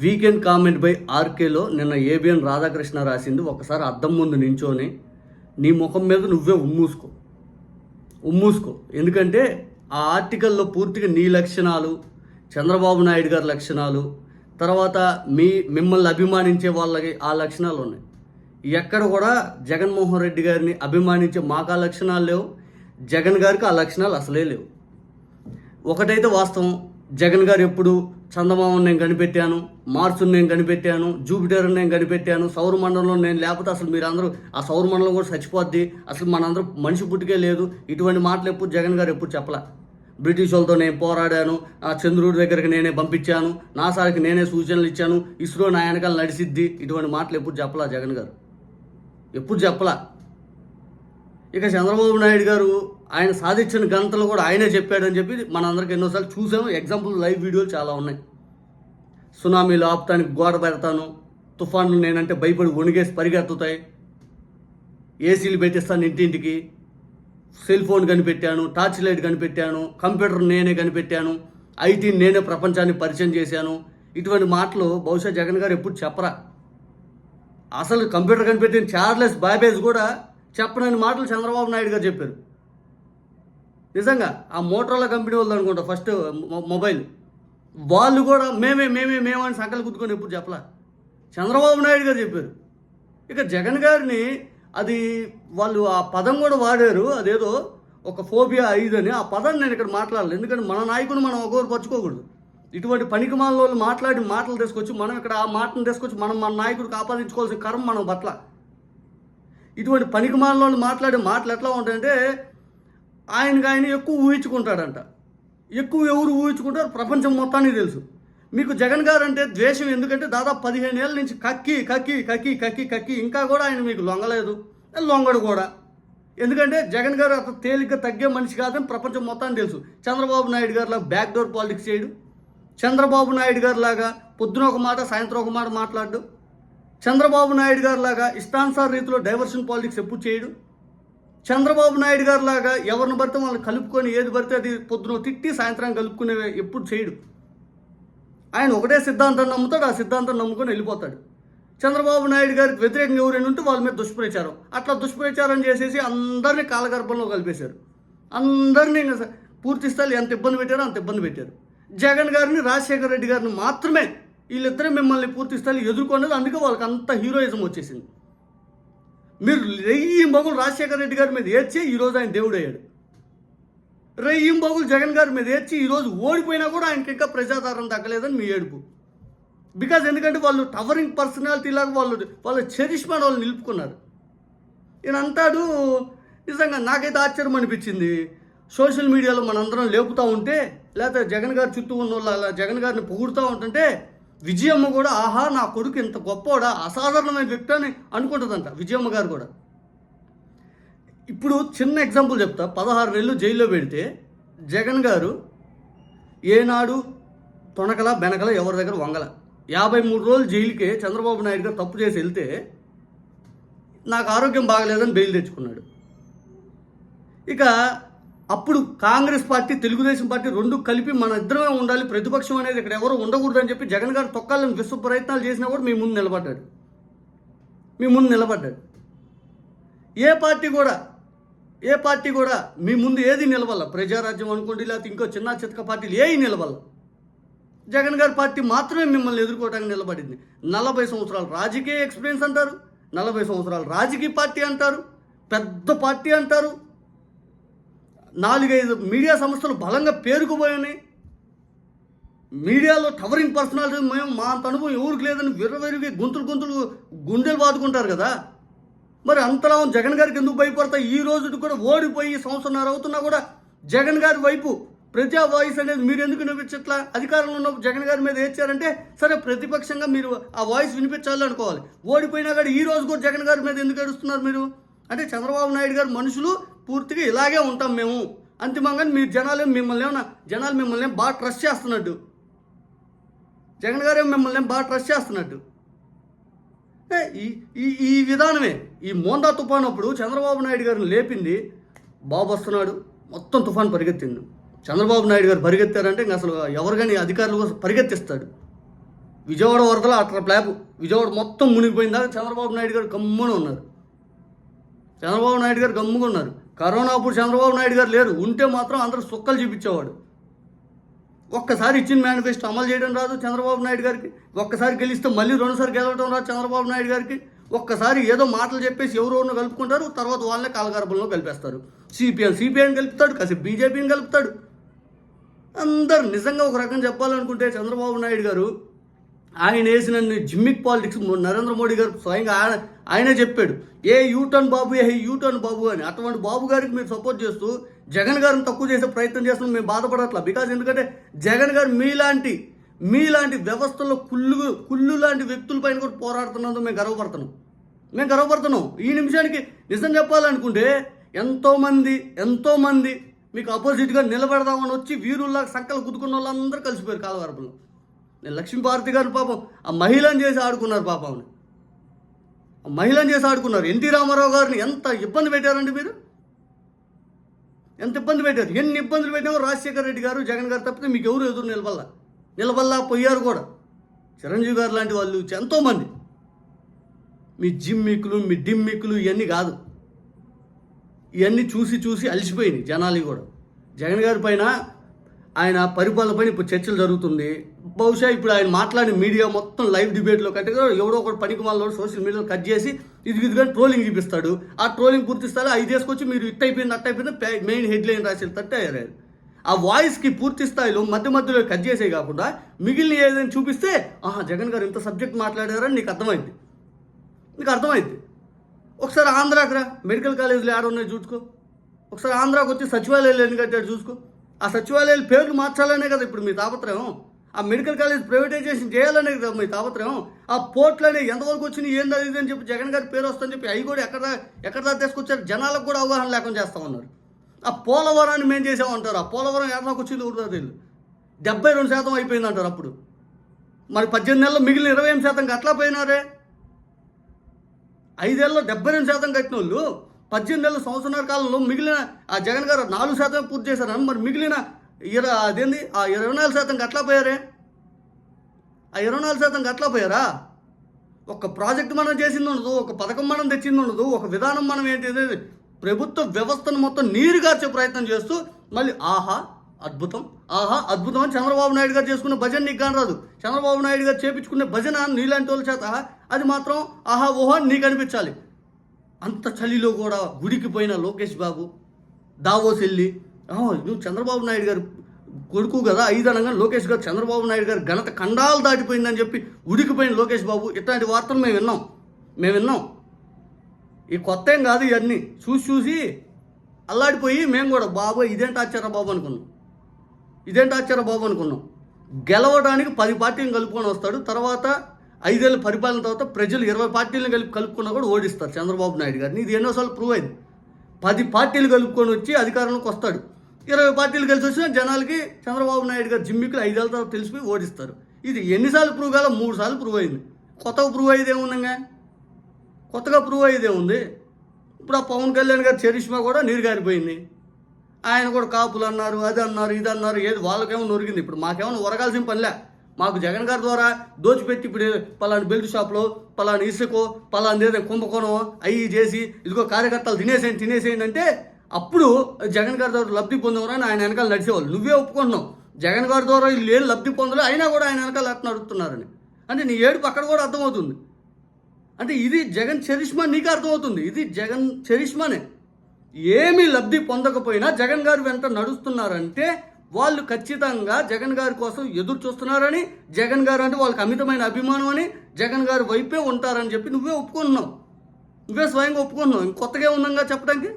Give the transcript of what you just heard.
Weekend comment by ఆర్కేలో నిన్న ABN Radhakrishna రాసింది ఒకసారి అద్దం ముందు నించోని నీ ముఖం మీద నువ్వే ఉమ్మూసుకో. ఉమ్మూసుకో. ఎందుకంటే ఆ ఆర్టికల్లో పూర్తిగా నీ లక్షణాలు చంద్రబాబు నాయుడు గారి లక్షణాలు తర్వాత మీ మిమ్మల్ని అభిమానించే వాళ్ళకి ఆ లక్షణాలు ఉన్నాయి. ఎక్కడ కూడా జగన్మోహన్ రెడ్డి గారిని అభిమానించే మాకు ఆ లక్షణాలు లేవు జగన్ గారికి ఆ లక్షణాలు అసలే లేవు. ఒకటైతే వాస్తవం జగన్ గారు ఎప్పుడు చందమామను నేను కనిపెట్టాను మార్సుని నేను కనిపెట్టాను జూపిటర్ నేను కనిపెట్టాను సౌరమండలంలో నేను లేకపోతే అసలు మీరందరూ ఆ సౌరమండలం కూడా చచ్చిపోద్ది అసలు మనందరూ మనిషి పుట్టుకే లేదు. ఇటువంటి మాటలు ఎప్పుడు జగన్ గారు ఎప్పుడు చెప్పలే? బ్రిటిష్ వాళ్ళతో నేను పోరాడాను ఆ చంద్రుడి దగ్గరికి నేనే పంపించాను నాసాకి నేనే సూచనలు ఇచ్చాను ఇస్రో నా వెనకాల నడిసిద్ది. ఇటువంటి మాటలు ఎప్పుడు చెప్పలా జగన్ గారు? ఎప్పుడు చెప్పలా? ఇక చంద్రబాబు నాయుడు గారు ఆయన సాధించిన గంటలు కూడా ఆయనే చెప్పాడని చెప్పి మనందరికి ఎన్నోసార్లు చూసాము. ఎగ్జాంపుల్ లైవ్ వీడియోలు చాలా ఉన్నాయి. సునామీలు ఆపుతానికి గోడ పెడతాను. తుఫాన్లు నేనంటే భయపడి వణిగేసి పరిగెత్తుతాయి. ఏసీలు పెట్టిస్తాను ఇంటింటికి. సెల్ ఫోన్ కనిపెట్టాను టార్చ్ లైట్ కనిపెట్టాను కంప్యూటర్ నేనే కనిపెట్టాను ఐటీ నేనే ప్రపంచాన్ని పరిచయం చేశాను. ఇటువంటి మాటలు బహుశా జగన్ గారు ఎప్పుడు చెప్పరా? అసలు కంప్యూటర్ కనిపెట్టిన చార్లెస్ బాబేజ్ కూడా చెప్పనని మాటలు చంద్రబాబు నాయుడు గారు చెప్పారు. నిజంగా ఆ మోటరోలా కంపెనీ వాళ్ళు అనుకుంటా ఫస్ట్ మొబైల్. వాళ్ళు కూడా మేమే మేమే మేమని సంకలు కుట్టుకొని ఎప్పుడు చెప్పలా? చంద్రబాబు నాయుడు గారు చెప్పారు. ఇక జగన్ గారిని అది వాళ్ళు ఆ పదం కూడా వాడారు అదేదో ఒక ఫోబియా అని ఆ పదాన్ని నేను ఇక్కడ మాట్లాడలేదు ఎందుకంటే మన నాయకుని మనం ఒకరు పచ్చుకోకూడదు ఇటువంటి పనికి వాళ్ళు మాట్లాడి మాటలు తీసుకొచ్చి మనం ఇక్కడ ఆ మాటను తీసుకొచ్చి మనం మన నాయకుడికి ఆపాదించుకోవాల్సిన కర్మ మనం పట్ల. ఇటువంటి పనికి మాట్లాడే మాటలు ఎట్లా ఉంటాయంటే ఆయనకి ఆయన ఎక్కువ ఊహించుకుంటాడంట. ఎక్కువ ఎవరు ఊహించుకుంటారు? ప్రపంచం మొత్తానికి తెలుసు. మీకు జగన్ గారు అంటే ద్వేషం ఎందుకంటే దాదాపు పదిహేను ఏళ్ళ నుంచి కక్కి కక్కి కక్కి కక్కి కక్కి ఇంకా కూడా ఆయన మీకు లొంగలేదు. లొంగడు కూడా. ఎందుకంటే జగన్ గారు అంత తేలిగ్గా తగ్గే మనిషి కాదని ప్రపంచం మొత్తాన్ని తెలుసు. చంద్రబాబు నాయుడు గారిలా బ్యాక్ డోర్ పాలిటిక్స్ చేయడు. చంద్రబాబు నాయుడు గారిలాగా పొద్దున ఒక మాట సాయంత్రం ఒక మాట మాట్లాడు. చంద్రబాబు నాయుడు గారు లాగా ఇష్టానుసార రీతిలో డైవర్షన్ పాలిటిక్స్ ఎప్పుడు చేయడు? చంద్రబాబు నాయుడు గారు లాగా ఎవరిని పడితే వాళ్ళని కలుపుకొని ఏది పడితే అది పొద్దున తిట్టి సాయంత్రం కలుపుకునే ఎప్పుడు చేయడు. ఆయన ఒకటే సిద్ధాంతం నమ్ముతాడు ఆ సిద్ధాంతం నమ్ముకొని వెళ్ళిపోతాడు. చంద్రబాబు నాయుడు గారికి వ్యతిరేకంగా ఎవరైనా ఉంటే వాళ్ళ మీద దుష్ప్రచారం. అట్లా దుష్ప్రచారం చేసేసి అందరినీ కాలగర్భంలో కలిపేశారు. అందరినీ పూర్తి స్థాయిలో ఎంత ఇబ్బంది పెట్టారో అంత ఇబ్బంది పెట్టారు. జగన్ గారిని రాజశేఖర రెడ్డి గారిని మాత్రమే వీళ్ళిద్దరే మిమ్మల్ని పూర్తి స్థాయిలో ఎదుర్కొన్నది అందుకే వాళ్ళకి అంత హీరోయిజం వచ్చేసింది. మీరు రెయ్యి మగులు రాజశేఖర రెడ్డి గారి మీద ఏడ్చి ఈరోజు ఆయన దేవుడు అయ్యాడు రెయ్యి మగులు జగన్ గారి మీద ఏడ్చి ఈరోజు ఓడిపోయినా కూడా ఆయనకి ఇంకా ప్రజాదారం దక్కలేదని మీ ఏడుపు. బికాజ్ ఎందుకంటే వాళ్ళు టవరింగ్ పర్సనాలిటీ లాగా వాళ్ళు వాళ్ళ చరిష్మా వాళ్ళు నిలుపుకున్నారు. ఈయన అంటాడు నిజంగా నాకైతే ఆశ్చర్యం అనిపించింది. సోషల్ మీడియాలో మనందరం లేపుతూ ఉంటే లేకపోతే జగన్ గారి చుట్టూ ఉన్న వాళ్ళు అలా జగన్ గారిని పొగుడుతూ ఉంటుంటే విజయమ్మ కూడా ఆహా నా కొడుకు ఇంత గొప్పవాడా అసాధారణమైన వ్యక్తి అని అనుకుంటుందంట విజయమ్మ గారు కూడా. ఇప్పుడు చిన్న ఎగ్జాంపుల్ చెప్తా. పదహారు నెలలు జైల్లో పెడితే జగన్ గారు ఏనాడు తొనకల బెనకల ఎవరి దగ్గర వంగల. యాభై మూడు రోజులు జైలుకే చంద్రబాబు నాయుడు గారు తప్పు చేసి వెళ్తే నాకు ఆరోగ్యం బాగలేదని బెయిల్ తెచ్చుకున్నాడు. ఇక అప్పుడు కాంగ్రెస్ పార్టీ తెలుగుదేశం పార్టీ రెండు కలిపి మన ఇద్దరమే ఉండాలి. ప్రతిపక్షం అనేది ఇక్కడ ఎవరు ఉండకూడదని చెప్పి జగన్ గారు తొక్కాలని విశ్వ ప్రయత్నాలు చేసినా కూడా మీ ముందు నిలబడ్డాడు. మీ ముందు నిలబడ్డాడు. ఏ పార్టీ కూడా ఏ పార్టీ కూడా మీ ముందు ఏది నిలవాల ప్రజారాజ్యం అనుకోండి లేకపోతే ఇంకో చిన్న చితక పార్టీలు ఏవి నిలవాల జగన్ గారి పార్టీ మాత్రమే మిమ్మల్ని ఎదుర్కోవడానికి నిలబడింది. నలభై సంవత్సరాలు రాజకీయ ఎక్స్పీరియన్స్ అంటారు నలభై సంవత్సరాలు రాజకీయ పార్టీ అంటారు పెద్ద పార్టీ అంటారు నాలుగైదు మీడియా సంస్థలు బలంగా పేరుకుపోయాయి మీడియాలో టవరింగ్ పర్సనాలిటీ మేము మా అంత అనుభవం ఎవరికి లేదని విర్రవెరిగి గుంతులు గుంతులు గుండెలు బాదుకుంటారు కదా. మరి అంతలా జగన్ గారికి ఎందుకు భయపడతా ఈ రోజు కూడా ఓడిపోయి సంవత్సరంన్నర అవుతున్నా కూడా జగన్ గారి వైపు ప్రజా వాయిస్ అనేది మీరు ఎందుకు వినిపించట్లా? అధికారంలో ఉన్నప్పుడు జగన్ గారి మీద ఏడ్చారంటే సరే ప్రతిపక్షంగా మీరు ఆ వాయిస్ వినిపించాలి అనుకోవాలి. ఓడిపోయినా కూడా ఈ రోజు కూడా జగన్ గారి మీద ఎందుకు ఏడుస్తున్నారు మీరు? అంటే చంద్రబాబు నాయుడు గారు మనుషులు పూర్తిగా ఇలాగే ఉంటాం మేము. అంతిమంగా మీరు జనాలు మిమ్మల్ని ఏమన్నా జనాలు మిమ్మల్ని బాగా ట్రస్ట్ చేస్తున్నట్టు. జగన్ గారు మిమ్మల్ని బాగా ట్రస్ట్ చేస్తున్నట్టు. ఏ, ఈ ఈ ఈ విధానమే. ఈ మోందా తుఫాన్ అప్పుడు చంద్రబాబు నాయుడు గారిని లేపింది. బాబు వస్తున్నాడు. మొత్తం తుఫాన్ పరిగెత్తింది చంద్రబాబు నాయుడు గారు పరిగెత్తారంటే ఇంకా అసలు ఎవరికైనా అధికారులు కోసం పరిగెత్తిస్తాడు. విజయవాడ వరదలు అట్లా ప్లాబ్ విజయవాడ మొత్తం మునిగిపోయిందాక చంద్రబాబు నాయుడు గారు గమ్మున ఉన్నారు. చంద్రబాబు నాయుడు గారు గమ్ముగా ఉన్నారు. కరోనా అప్పుడు చంద్రబాబు నాయుడు గారు లేరు. ఉంటే మాత్రం అందరూ సుక్కలు చూపించేవాడు. ఒక్కసారి ఇచ్చిన మేనిఫెస్టో అమలు చేయడం రాదు చంద్రబాబు నాయుడు గారికి. ఒక్కసారి గెలిస్తే మళ్ళీ రెండుసారి గెలవడం రాదు చంద్రబాబు నాయుడు గారికి. ఒక్కసారి ఏదో మాటలు చెప్పేసి ఎవరెవరినో కలుపుకుంటారు తర్వాత వాళ్ళనే కాలగర్భంలో కలిపేస్తారు. సిపిఎం సిపిఐని కలుపుతాడు కాసేపు బీజేపీని కలుపుతాడు. అందరు నిజంగా ఒక రకం చెప్పాలనుకుంటే చంద్రబాబు నాయుడు గారు ఆయన వేసిన జిమ్మిక్ పాలిటిక్స్ నరేంద్ర మోడీ గారు స్వయంగా ఆయన ఆయనే చెప్పాడు ఏ యూటర్న్ బాబు ఏ యూటర్న్ బాబు అని. అటువంటి బాబు గారికి మీరు సపోర్ట్ చేస్తూ జగన్ గారిని తక్కువ చేసే ప్రయత్నం చేస్తున్నాం మేము బాధపడట్లా. బికాజ్ ఎందుకంటే జగన్ గారు మీలాంటి మీలాంటి వ్యవస్థలో కుళ్ళు కుళ్ళు లాంటి వ్యక్తులపైన కూడా పోరాడుతున్నందుకు మేము గర్వపడుతున్నాం. మేము గర్వపడుతున్నాం. ఈ నిమిషానికి నిజం చెప్పాలనుకుంటే ఎంతోమంది ఎంతోమంది మీకు అపోజిట్గా నిలబెడదామని వచ్చి వీరుల్లా సంకలు కుదుకున్న వాళ్ళందరూ కలిసిపోయారు కాలవరపులో. నేను లక్ష్మీభారతి గారు పాపం ఆ మహిళను చేసి ఆడుకున్నారు పాపం. మహిళను చేసి ఆడుకున్నారు. ఎన్టీ రామారావు గారిని ఎంత ఇబ్బంది పెట్టారండి మీరు? ఎంత ఇబ్బంది పెట్టారు? ఎన్ని ఇబ్బందులు పెట్టామో రాజశేఖర రెడ్డి గారు జగన్ గారు తప్పితే మీకు ఎవరు ఎదురు నిలబల్ల నిలబల్లా పోయారు కూడా. చిరంజీవి గారు లాంటి వాళ్ళు ఎంతోమంది. మీ జిమ్మిక్కులు మీ డిమ్మిక్కులు ఇవన్నీ కాదు. ఇవన్నీ చూసి చూసి అలసిపోయినాయి జనాలు కూడా. జగన్ గారి పైన ఆయన పరిపాలన పైన ఇప్పుడు చర్చలు జరుగుతుంది. బహుశా ఇప్పుడు ఆయన మాట్లాడిన మీడియా మొత్తం లైవ్ డిబేట్లో కంటే ఎవరో ఎవడో ఒకటి పనికి వాళ్ళు సోషల్ మీడియాలో కట్ చేసి ఇది ఇదిగా ట్రోలింగ్ చూపిస్తాడు. ఆ ట్రోలింగ్ పూర్తి స్థాయిలో ఐదు మీరు ఇట్ అయిపోయింది అట్ అయిపోయింది మెయిన్ హెడ్లైన్ రాసి తట్టే ఆ వాయిస్కి పూర్తి స్థాయిలో మధ్య మధ్యలో కట్ చేసే కాకుండా మిగిలిన ఏదైనా చూపిస్తే ఆహా జగన్ గారు ఇంత సబ్జెక్ట్ మాట్లాడారని నీకు అర్థమైంది. నీకు అర్థమైంది? ఒకసారి ఆంధ్రాకి రా. మెడికల్ కాలేజీలు ఆడ ఉన్నాయి చూసుకో. ఒకసారి ఆంధ్రాకి వచ్చి సచివాలయాలు ఎన్ని కట్టాడు చూసుకో. ఆ సచివాలయాల పేర్లు మార్చాలనే కదా ఇప్పుడు మీ తాపత్రయం. ఆ మెడికల్ కాలేజ్ ప్రైవేటైజేషన్ చేయాలనే కదా మీ తాపత్రయం? ఆ పోర్ట్లనే ఎంతవరకు వచ్చినాయి ఏం అది అని చెప్పి జగన్ గారి పేరు వస్తుందని చెప్పి అవి కూడా ఎక్కడ ఎక్కడ దాకా తీసుకొచ్చారు? జనాలకు కూడా అవగాహన లేకుండా చేస్తా ఉన్నారు. ఆ పోలవరాన్ని మేము చేసామంటారు. ఆ పోలవరం ఎక్కడికి వచ్చింది కూడా తెలియదు. డెబ్బై రెండు శాతం అయిపోయింది అంటారు అప్పుడు. మరి పద్దెనిమిది నెలలు మిగిలిన ఇరవై ఎనిమిది శాతం అట్లా పోయినారే? ఐదేళ్ళలో డెబ్బై రెండు శాతం కట్టిన వాళ్ళు పద్దెనిమిది నెలల సంవత్సరాల కాలంలో మిగిలిన ఆ జగన్ గారు నాలుగు శాతం పూర్తి చేశారని మరి మిగిలిన ఇరవై అదేంది? ఆ ఇరవై నాలుగు శాతం గట్లా పోయారే? ఆ ఇరవై నాలుగు శాతం గట్లా పోయారా? ఒక ప్రాజెక్ట్ మనం చేసింది ఉండదు ఒక పథకం మనం తెచ్చింది ఉండదు ఒక విధానం మనం ఏంటి ప్రభుత్వ వ్యవస్థను మొత్తం నీరుగార్చే ప్రయత్నం చేస్తూ మళ్ళీ ఆహా అద్భుతం ఆహా అద్భుతం అని చంద్రబాబు నాయుడు గారు చేసుకునే భజన నీకు కాని రాదు. చంద్రబాబు నాయుడు గారు చేపించుకునే భజన నీలాంటి వాళ్ళ చేత అది మాత్రం ఆహా ఓహో నీకు అనిపించాలి. అంత చలిలో కూడా గుడికి పోయిన లోకేష్ బాబు దావోస్ వెళ్ళి నువ్వు చంద్రబాబు నాయుడు గారు కొడుకు కదా ఐదనంగా లోకేష్ గారు చంద్రబాబు నాయుడు గారు ఘనత ఖండాలు దాటిపోయిందని చెప్పి ఉడికిపోయిన లోకేష్ బాబు ఇట్లాంటి వార్తలు మేము విన్నాం. మేము విన్నాం. ఈ కొత్త ఏం కాదు ఇవన్నీ. చూసి చూసి అల్లాడిపోయి మేము కూడా బాబు ఇదేంటి ఆశ్చర్య బాబు అనుకున్నాం. ఇదేంటి ఆశ్చర్య బాబు అనుకున్నాం. గెలవడానికి పది పార్టీలు కలుపుకొని వస్తాడు తర్వాత ఐదేళ్ళ పరిపాలన తర్వాత ప్రజలు ఇరవై పార్టీలను కలిపి కలుపుకున్నా కూడా ఓడిస్తారు చంద్రబాబు నాయుడు గారిని. ఇది ఎన్నోసార్లు ప్రూవ్ అయింది. పది పార్టీలు కలుపుకొని వచ్చి అధికారంలోకి వస్తాడు. ఇరవై పార్టీలు కలిసి వచ్చినా జనాలకి చంద్రబాబు నాయుడు గారు జిమ్మికులు ఐదేళ్ళ తర్వాత తెలిసిపోయి ఓడిస్తారు. ఇది ఎన్నిసార్లు ప్రూవ్ కాల మూడు సార్లు ప్రూవ్ అయింది. కొత్తగా ప్రూవ్ అయ్యేది ఏముందంగా? కొత్తగా ప్రూవ్ అయ్యేది ఏముంది? ఇప్పుడు ఆ పవన్ కళ్యాణ్ గారి చరిష్మా కూడా నీరు గారిపోయింది ఆయన కూడా కాపులు అన్నారు అది అన్నారు ఇది అన్నారు ఏది వాళ్ళకేమో నొరిగింది. ఇప్పుడు మాకేమైనా ఉరగాల్సిన పనిలే. మాకు జగన్ గారి ద్వారా దోచిపెట్టి ఇప్పుడు పలాని బెల్ట్ షాప్లో పలాని ఇసుకో పలాని ఏదైనా కుంభకోణం అవి చేసి ఇదిగో కార్యకర్తలు తినేసేయండి తినేసేయండి అంటే అప్పుడు జగన్ గారి ద్వారా లబ్ధి పొందవరని ఆయన వెనకాల నడిచేవాళ్ళు. నువ్వే ఒప్పుకుంటున్నావు. జగన్ గారి ద్వారా వీళ్ళు ఏం లబ్ధి పొందలే అయినా కూడా ఆయన వెనకాల అట్లా నడుపుతున్నారని. అంటే నీ ఏడుపు అక్కడ కూడా అర్థమవుతుంది. అంటే ఇది జగన్ చరిష్మా నీకు అర్థమవుతుంది. ఇది జగన్ చరిష్మానే. ఏమీ లబ్ధి పొందకపోయినా జగన్ గారు వెంట నడుస్తున్నారంటే వాళ్ళు ఖచ్చితంగా జగన్ గారి కోసం ఎదురు చూస్తున్నారని జగన్ గారు అంటే వాళ్ళకి అమితమైన అభిమానం అని జగన్ గారి వైపే ఉంటారని చెప్పి నువ్వే ఒప్పుకుంటున్నావు. నువ్వే స్వయంగా ఒప్పుకుంటున్నావు. ఇంకొత్తగా ఉందంగా చెప్పడానికి